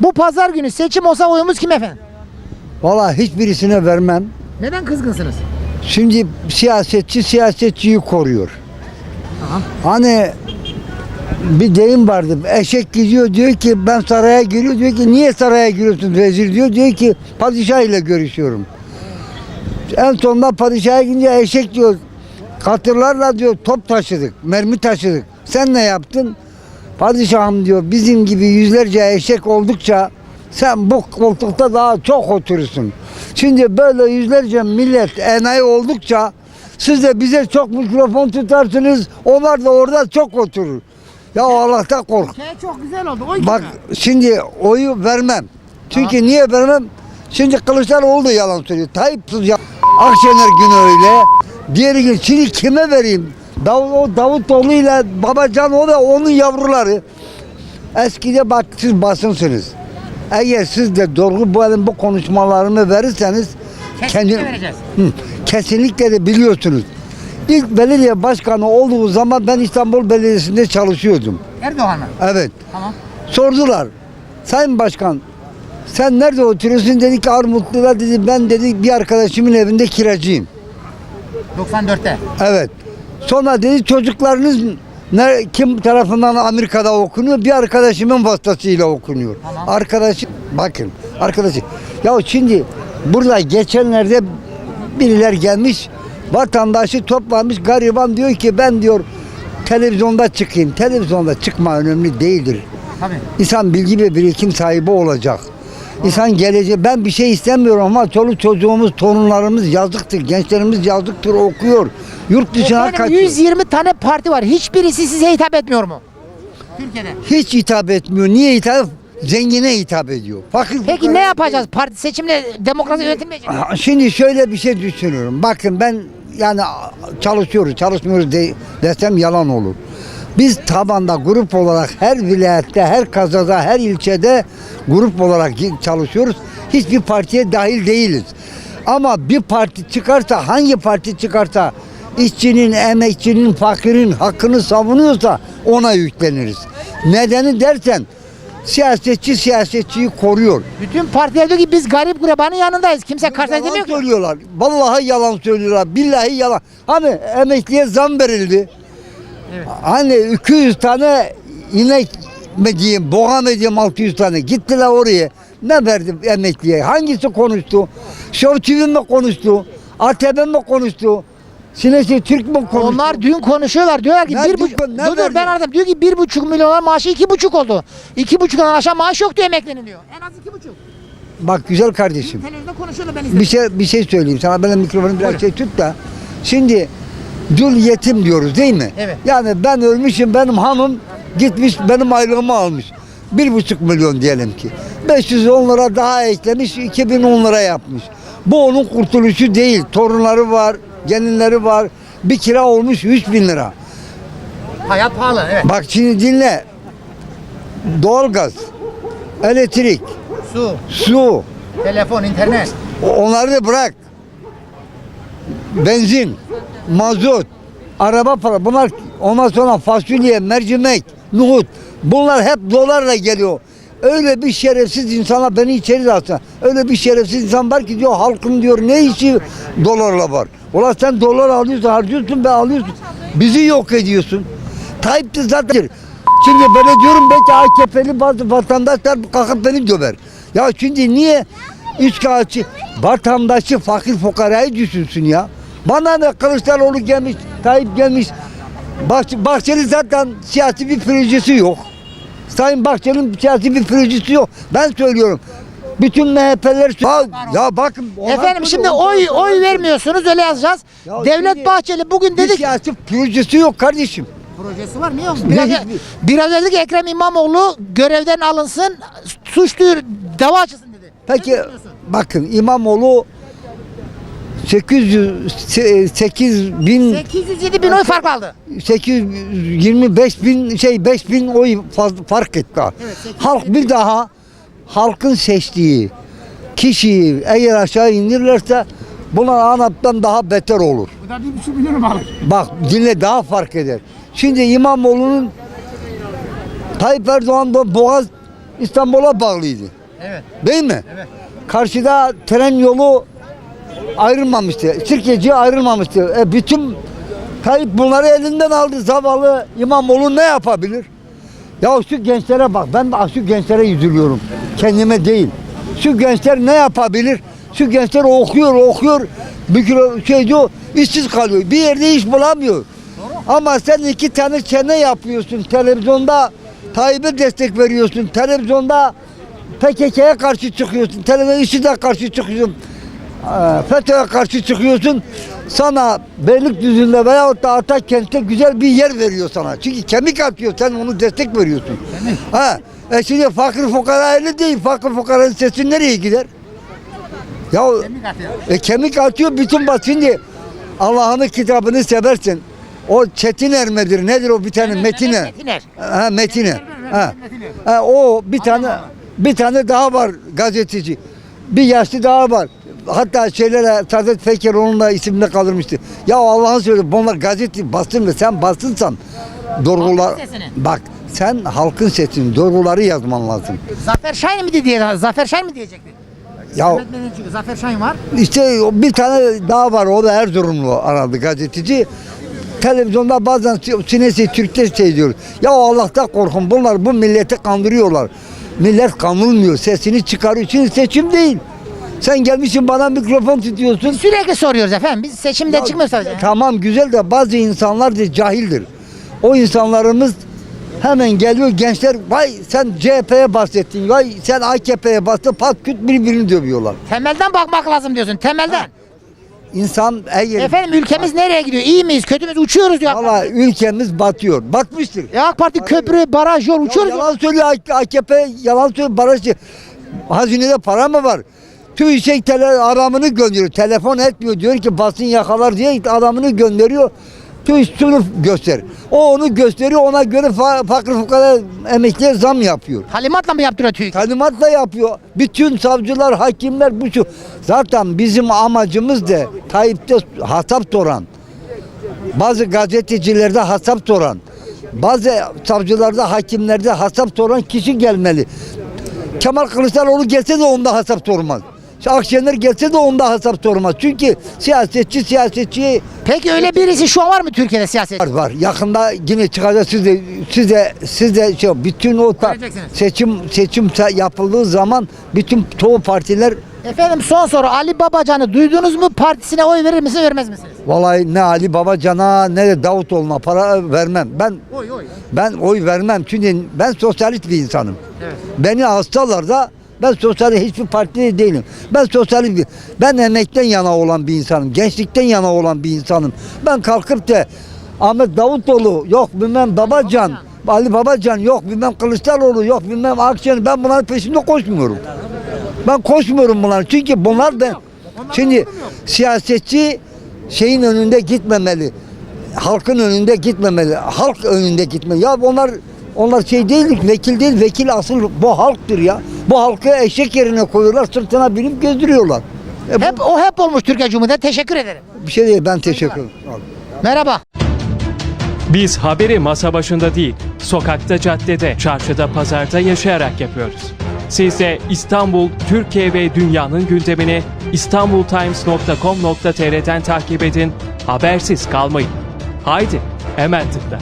Bu pazar günü seçim olsa oyumuz kim efendim? Valla hiçbirisine vermem. Neden kızgınsınız? Şimdi siyasetçi siyasetçiyi koruyor. Tamam. Hani bir deyim vardı. Eşek gidiyor diyor ki ben saraya giriyor diyor ki niye saraya giriyorsun vezir diyor. Diyor ki padişah ile görüşüyorum. En sonunda padişaha gidince eşek diyor katırlarla diyor top taşıdık, mermi taşıdık. Sen ne yaptın? Padişahım diyor bizim gibi yüzlerce eşek oldukça sen bu koltukta daha çok oturursun. Şimdi böyle yüzlerce millet enayi oldukça siz de bize çok mikrofon tutarsınız. Onlar da orada çok oturur. Ya Allah'tan kork. Şey çok güzel oldu. Oy Bak şimdi oyu vermem. Çünkü niye vermem? Şimdi Kılıçdaroğlu da yalan söylüyor. Tayyipsiz ya. Akşener günü öyle. Diğeri gün şimdi kime vereyim? Davut, o Davutoğlu ile Babacan o da onun yavruları. Eskide bak siz basınsınız. Eğer siz de doğru bu benim bu konuşmalarımı verirseniz Kesinlikle vereceğiz. Hı, kesinlikle de biliyorsunuz. İlk belediye başkanı olduğu zaman ben İstanbul Belediyesi'nde çalışıyordum. Erdoğan mı? Evet. Tamam. Sordular. Sayın Başkan sen nerede oturuyorsun? Dedi ki Armutlu'da dedi ben dedi bir arkadaşımın evinde kiracıyım. 94'te. Evet. Sonra dedi çocuklarınız ne, kim tarafından Amerika'da okunuyor? Bir arkadaşımın vasıtasıyla okunuyor. Tamam. Arkadaşı bakın arkadaşı. Ya şimdi burada geçenlerde biriler gelmiş vatandaşı toplamış gariban diyor ki ben diyor televizyonda çıkayım. Televizyonda çıkma önemli değildir. Tabii. İnsan bilgi ve birikim sahibi olacak. İnsan geleceği ben bir şey istemiyorum ama çoluk çocuğumuz, torunlarımız yazıktır, gençlerimiz yazıktır okuyor. Yurt dışına Efendim kaçıyor. 120 tane parti var. Hiçbirisi size hitap etmiyor mu? Türkiye'de. Hiç hitap etmiyor. Niye hitap? Zengine hitap ediyor. Fakir Peki ne yapacağız? Parti seçimle demokrasi yönetilmeyecek. Ha, Şimdi şöyle bir şey düşünüyorum. Bakın ben yani çalışıyoruz, çalışmıyoruz de, desem yalan olur. Biz tabanda grup olarak her vilayette, her kazada, her ilçede grup olarak çalışıyoruz. Hiçbir partiye dahil değiliz. Ama bir parti çıkarsa, hangi parti çıkarsa işçinin, emekçinin, fakirin hakkını savunuyorsa ona yükleniriz. Nedeni dersen siyasetçi siyasetçiyi koruyor. Bütün partiler diyor ki biz garip gurebanın yanındayız. Kimse karşı Yalan edemiyor ki. söylüyorlar. Vallahi yalan söylüyorlar. Billahi yalan. Hani emekliye zam verildi. Evet. Hani 200 tane inek mi diyeyim, boğa mı diyeyim 600 tane. Gittiler oraya. Ne verdi emekliye? Hangisi konuştu? Show TV mi konuştu? ATV mi konuştu? Sinesi Türk mü konuştu? Onlar dün konuşuyorlar. Diyorlar ki Ne bir dün- buçuk... ne Dur dur verdi? ben aradım. Diyor ki bir buçuk milyonlar maaşı iki buçuk oldu. İki buçuktan aşağı maaş yok diyor emeklinin diyor. En az iki buçuk. Bak güzel kardeşim. Televizyonda konuşuyordu ben izledim. Bir şey bir şey söyleyeyim sana. Ben de mikrofonu biraz şey tut da. Şimdi dul yetim diyoruz değil mi? Evet. Yani ben ölmüşüm benim hanım gitmiş benim aylığımı almış. Bir buçuk milyon diyelim ki. 510 lira daha eklemiş 2010 lira yapmış. Bu onun kurtuluşu değil. Torunları var, gelinleri var. Bir kira olmuş 3000 lira. Hayat pahalı evet. Bak şimdi dinle. Doğalgaz, elektrik, Su, su, telefon, internet. Onları da bırak. Benzin, mazot, araba para bunlar ondan sonra fasulye, mercimek, nohut bunlar hep dolarla geliyor. Öyle bir şerefsiz insana beni içeri de alsa. Öyle bir şerefsiz insan var ki diyor halkın diyor ne işi dolarla var. Ulan sen dolar alıyorsun harcıyorsun ve alıyorsun. Bizi yok ediyorsun. Tayyip de zaten Şimdi ben diyorum belki AKP'li bazı vatandaşlar kalkıp beni döver. Ya şimdi niye üç kağıtçı vatandaşı fakir fukarayı düşünsün ya. Bana ne Kılıçdaroğlu gelmiş, Tayyip gelmiş. Bah Bahçeli zaten siyasi bir projesi yok. Sayın Bahçeli'nin siyasi bir projesi yok. Ben söylüyorum. Bütün MHP'ler ya, ya bakın Efendim şimdi oy oy vermiyorsunuz öyle yazacağız. Ya Devlet şimdi Bahçeli bugün dedi ki siyasi projesi yok kardeşim. projesi var niye yok? Ne Biraz, hiçbir- biraz önce dedi ki Ekrem İmamoğlu görevden alınsın, suç duyur, dava açılsın dedi. Peki Ne bakın İmamoğlu 800 se- 8 bin 807 bin oy fark aldı. 825 bin şey 5 bin oy fazla fark etti. Halk bir daha halkın seçtiği kişiyi eğer aşağı indirirlerse buna ANAP'tan daha beter olur. Bu da bir buçuk milyon alır. Bak dinle daha fark eder. Şimdi İmamoğlu'nun Tayyip Erdoğan da Boğaz İstanbul'a bağlıydı. Evet. Değil mi? Evet. Karşıda tren yolu ayrılmamıştı. Sirkeci ayrılmamıştı. E bütün Tayyip bunları elinden aldı. Zavallı İmamoğlu ne yapabilir? Ya şu gençlere bak. Ben de şu gençlere üzülüyorum. Kendime değil. Şu gençler ne yapabilir? Şu gençler okuyor, okuyor. Bir şey diyor, işsiz kalıyor. Bir yerde iş bulamıyor. Ama sen iki tane çene yapıyorsun. Televizyonda Tayyip'e destek veriyorsun. Televizyonda PKK'ya karşı çıkıyorsun. Televizyon IŞİD'e karşı çıkıyorsun. Eee, FETÖ'ye karşı çıkıyorsun. Sana Beylikdüzü'nde veyahut da Atakent'te güzel bir yer veriyor sana. Çünkü kemik atıyor. Sen onu destek veriyorsun. Ha. E şimdi fakir fukara öyle değil. Fakir fukaranın sesi nereye gider? Ya e, kemik atıyor bütün bak şimdi Allah'ın kitabını seversin. O Çetin Ermedir. Nedir o bir tane Metine? Metiner. Ha Metine. Ha. ha. o bir tane bir tane daha var gazeteci. Bir yaşlı daha var. Hatta şeylere Saadet Feker onun da isimde kalırmıştı. Ya Allah'ın söyle bunlar gazete bastın mı sen bastınsan doğrular bak sen halkın sesini doğruları yazman lazım. Zafer Şahin mi diye Zafer Şahin mi diyecekti? Ya çünkü Zafer Şahin var. İşte bir tane daha var o da Erzurumlu aradı gazeteci. Televizyonda bazen sinesi Türk'te şey diyor. Ya Allah'tan korkun bunlar bu milleti kandırıyorlar. Millet kanılmıyor sesini çıkarıyor. Şimdi seçim değil. Sen gelmişsin bana mikrofon tutuyorsun. Sürekli soruyoruz efendim. Biz seçimde Ya, sadece. Tamam güzel de bazı insanlar da cahildir. O insanlarımız hemen geliyor gençler vay sen CHP'ye bahsettin vay sen AKP'ye bastın pat küt birbirini dövüyorlar. Temelden bakmak lazım diyorsun. Temelden. İnsan eğer Efendim ülkemiz nereye gidiyor? İyi miyiz? Kötü müyüz? Uçuyoruz diyor. Valla ülkemiz batıyor. Batmıştır. E AK Parti köprü, baraj, yol uçuyoruz. yalan söylüyor AK- AKP, yalan söylüyor. Barajı. Hazinede para mı var? TÜİSEK tele aramını gönderiyor. Telefon etmiyor. Diyor ki basın yakalar diye adamını gönderiyor. TÜİS sınıf göster. O onu gösteriyor. Ona göre fa- fakir fukara emekliye zam yapıyor. Talimatla mı yaptırıyor TÜİK? Talimatla yapıyor. Bütün savcılar, hakimler bu şu. Zaten bizim amacımız da Tayyip'te hasap soran. Bazı gazetecilerde hasap soran. Bazı savcılarda, hakimlerde hasap soran kişi gelmeli. Kemal Kılıçdaroğlu gelse de onda hasap sormaz. Akşener gelse de onda hasap sormaz. Çünkü siyasetçi siyasetçi Peki öyle birisi şu an var mı Türkiye'de siyaset? var var. Yakında yine çıkacak siz de siz de siz de şey, bütün o ta- Göreceksiniz. seçim seçim se- yapıldığı zaman bütün çoğu partiler Efendim son soru Ali Babacan'ı duydunuz mu? Partisine oy verir misiniz vermez misiniz? vallahi ne Ali Babacan'a ne de Davutoğlu'na para vermem. Ben Oy oy. ben oy vermem çünkü ben sosyalist bir insanım. Evet. Beni hastalar da ben sosyalist hiçbir partide değilim. Ben sosyalist ben emekten yana olan bir insanım. Gençlikten yana olan bir insanım. Ben kalkıp da Ahmet Davutoğlu yok bilmem Babacan, Ali Babacan yok bilmem Kılıçdaroğlu yok bilmem Akşener ben bunların peşinde koşmuyorum. Ben koşmuyorum bunlar çünkü bunlar da şimdi siyasetçi şeyin önünde gitmemeli. Halkın önünde gitmemeli. Halk önünde gitmeli. Ya onlar onlar şey değil, vekil değil. Vekil asıl bu halktır ya. Bu halkı eşek yerine koyuyorlar, sırtına binip gezdiriyorlar. E bu Hep o hep olmuş Türkiye Cumhuriyeti. Teşekkür ederim. bir şey değil. Ben teşekkür ederim. Merhaba. Biz haberi masa başında değil, sokakta, caddede, çarşıda, pazarda yaşayarak yapıyoruz. Siz de İstanbul, Türkiye ve dünyanın gündemini istanbultimes.com.tr'den takip edin, habersiz kalmayın. Haydi, hemen tıkla.